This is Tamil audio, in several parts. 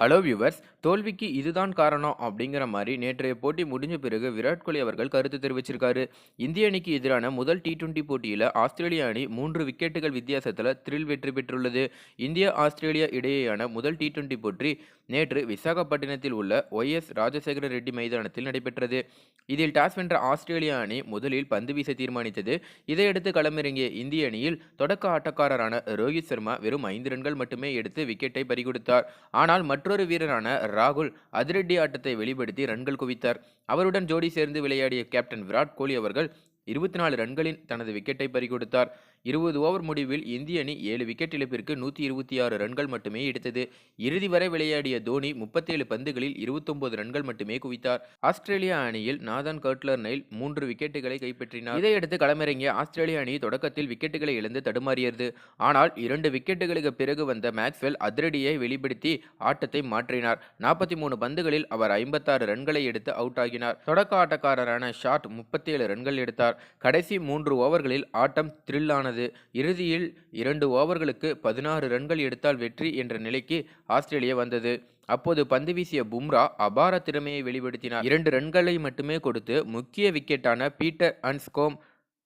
ஹலோ வியூவர்ஸ் தோல்விக்கு இதுதான் காரணம் அப்படிங்கிற மாதிரி நேற்றைய போட்டி முடிஞ்ச பிறகு விராட் கோலி அவர்கள் கருத்து தெரிவிச்சிருக்காரு. இந்திய அணிக்கு எதிரான முதல் டி டுவெண்ட்டி போட்டியில் ஆஸ்திரேலிய அணி மூன்று விக்கெட்டுகள் வித்தியாசத்தில் த்ரில் வெற்றி பெற்றுள்ளது. இந்தியா ஆஸ்திரேலியா இடையேயான முதல் டி டுவெண்ட்டி போட்டி நேற்று விசாகப்பட்டினத்தில் உள்ள ஒய்எஸ் ராஜசேகர ரெட்டி மைதானத்தில் நடைபெற்றது. இதில் டாஸ் வென்ற ஆஸ்திரேலிய அணி முதலில் பந்து வீச தீர்மானித்தது. இதையடுத்து களமிறங்கிய இந்திய அணியில் தொடக்க ஆட்டக்காரரான ரோஹித் சர்மா வெறும் ஐந்து ரன்கள் மட்டுமே எடுத்து விக்கெட்டை பறிகொடுத்தார். ஆனால் மற்றொரு வீரரான ராகுல் அதிரடி ஆட்டத்தை வெளிப்படுத்தி ரன்கள் குவித்தார். அவருடன் ஜோடி சேர்ந்து விளையாடிய கேப்டன் விராட் கோலி அவர்கள் இருபத்தி நாலு ரன்களின் தனது விக்கெட்டை பறிகொடுத்தார். இருபது ஓவர் முடிவில் இந்திய அணி ஏழு விக்கெட் இழப்பிற்கு நூற்றி இருபத்தி ஆறு ரன்கள் மட்டுமே எடுத்தது. இறுதி வரை விளையாடிய தோனி முப்பத்தேழு பந்துகளில் இருபத்தொன்பது ரன்கள் மட்டுமே குவித்தார். ஆஸ்திரேலியா அணியில் நாதன் கர்ட்லர் நைல் மூன்று விக்கெட்டுகளை கைப்பற்றினார். இதையடுத்து களமிறங்கிய ஆஸ்திரேலிய அணி தொடக்கத்தில் விக்கெட்டுகளை இழந்து தடுமாறியது. ஆனால் இரண்டு விக்கெட்டுகளுக்கு பிறகு வந்த மேக்ஸ்வெல் அதிரடியை வெளிப்படுத்தி ஆட்டத்தை மாற்றினார். நாற்பத்தி மூணு பந்துகளில் அவர் ஐம்பத்தாறு ரன்களை எடுத்து அவுட் ஆகினார் தொடக்க ஆட்டக்காரரான ஷாட் முப்பத்தேழு ரன்கள் எடுத்தார். கடைசி மூன்று ஓவர்களில் ஆட்டம் த்ரில்லானது இறுதியில் இரண்டு ஓவர்களுக்கு பதினாறு ரன்கள் எடுத்தால் வெற்றி என்ற நிலைக்கு ஆஸ்திரேலியா வந்தது. அப்போது பந்து வீசிய பும்ரா அபார திறமையை வெளிப்படுத்தினார். இரண்டு ரன்களை மட்டுமே கொடுத்து முக்கிய விக்கெட்டான பீட்டர் அன்ஸ்கோம்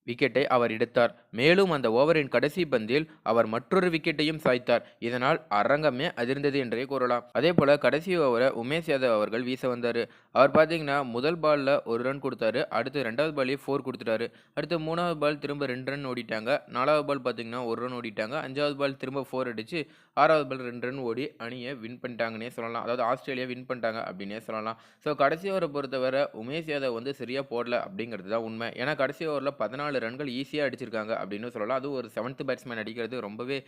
விக்கெட்டை அவர் எடுத்தார். மேலும் அந்த ஓவரின் கடைசி பந்தில் அவர் மற்றொரு விக்கெட்டையும் சாய்த்தார். இதனால் அரங்கமே அதிர்ந்தது என்றே கூறலாம். அதே போல கடைசி ஓவரை உமேஷ் யாதவ் அவர்கள் வீச வந்தார். அவர் பார்த்தீங்கன்னா முதல் பாலில் ஒரு ரன் கொடுத்தாரு. அடுத்து ரெண்டாவது பாலே ஃபோர் கொடுத்துட்டாரு. அடுத்து மூணாவது பால் திரும்ப ரெண்டு ரன் ஓடிட்டாங்க. நாலாவது பால் பார்த்தீங்கன்னா ஒரு ரன் ஓடிட்டாங்க. அஞ்சாவது பால் திரும்ப ஃபோர் அடிச்சு ஆறாவது பால் ரெண்டு ரன் ஓடி அணியை வின் பண்ணிட்டாங்கன்னே சொல்லலாம். அதாவது ஆஸ்திரேலியா வின் பண்ணிட்டாங்க அப்படின்னே சொல்லலாம். ஸோ கடைசி ஓவரை பொறுத்தவரை உமேஷ் யாதவ் வந்து சரியாக போடல அப்படிங்கிறது தான் உண்மை. ஏன்னா கடைசி ஓவரில் பதினாலு ரன்கள் ஈஸியாக அடிச்சிருக்காங்க அப்படின்னு சொல்லலாம். அது ஒரு செவன்த் பேட்ஸ்மேன் அடிக்கிறது ரொம்பவே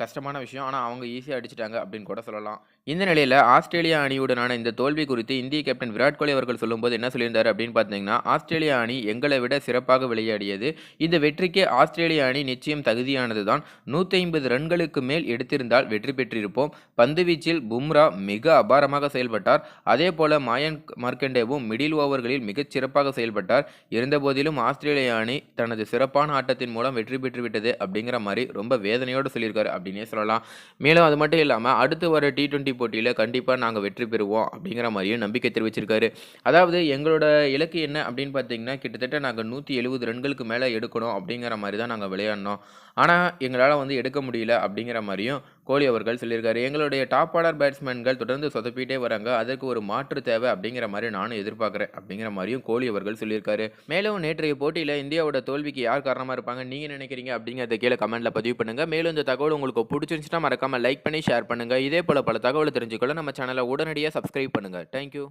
கஷ்டமான விஷயம். ஆனால் அவங்க ஈஸியாக அடிச்சிட்டாங்க அப்படின்னு கூட சொல்லலாம். இந்த நிலையில் ஆஸ்திரேலியா அணியுடனான இந்த தோல்வி குறித்து இந்திய கேப்டன் விராட் கோலி அவர்கள் சொல்லும்போது என்ன சொல்லியிருந்தார் அப்படின்னு பார்த்தீங்கன்னா ஆஸ்திரேலியா அணி எங்களை விட சிறப்பாக விளையாடியது. இந்த வெற்றிக்கு ஆஸ்திரேலிய அணி நிச்சயம் தகுதியானது தான் நூற்றி ஐம்பது ரன்களுக்கு மேல் எடுத்திருந்தால் வெற்றி பெற்றிருப்போம். பந்துவீச்சில் பும்ரா மிக அபாரமாக செயல்பட்டார். அதே போல மாயன் மார்க்கண்டேவும் மிடில் ஓவர்களில் மிகச் சிறப்பாக செயல்பட்டார். இருந்தபோதிலும் ஆஸ்திரேலிய அணி தனது சிறப்பான ஆட்டத்தின் மூலம் வெற்றி பெற்றுவிட்டது அப்படிங்கிற மாதிரி ரொம்ப வேதனையோடு சொல்லியிருக்காரு அப்படின்னே சொல்லலாம். மேலும் அது மட்டும் இல்லாமல் அடுத்து வர டி டுவெண்ட்டி போட்டியில் கண்டிப்பாக நாங்கள் வெற்றி பெறுவோம் அப்படிங்கிற மாதிரியும் நம்பிக்கை தெரிவிச்சிருக்காரு. அதாவது எங்களோட இலக்கு என்ன அப்படின்னு பார்த்தீங்கன்னா கிட்டத்தட்ட நாங்கள் நூற்றி எழுபது ரன்களுக்கு மேலே எடுக்கணும் அப்படிங்கிற மாதிரி தான் நாங்கள் விளையாடினோம் ஆனால் எங்களால் வந்து எடுக்க முடியல அப்படிங்கிற மாதிரியும் கோலி அவர்கள் சொல்லியிருக்காரு எங்களுடைய டாப் ஆர்டர் பேட்ஸ்மேன்கள் தொடர்ந்து சொதப்பிட்டே வராங்க அதற்கு ஒரு மாற்று தேவை அப்படிங்கிற மாதிரி நானும் எதிர்பார்க்குறேன் அப்படிங்கிற மாதிரியும் கோலி அவர்கள் சொல்லியிருக்காரு. மேலும் நேற்றைய போட்டியில் இந்தியாவோட தோல்விக்கு யார் காரணமாக இருப்பாங்க நீங்கள் நினைக்கிறீங்க அப்படிங்கிறத கீழே கமெண்ட்டில் பதிவு பண்ணுங்கள் மேலும் இந்த தகவல் உங்களுக்கு பிடிச்சிருந்துச்சுன்னா மறக்காமல் லைக் பண்ணி ஷேர் பண்ணுங்கள் இதே போல் பல தகவலை தெரிஞ்சுக்கொள்ள நம்ம சேனலை உடனடியாக சப்ஸ்கிரைப் பண்ணுங்கள் தேங்க்யூ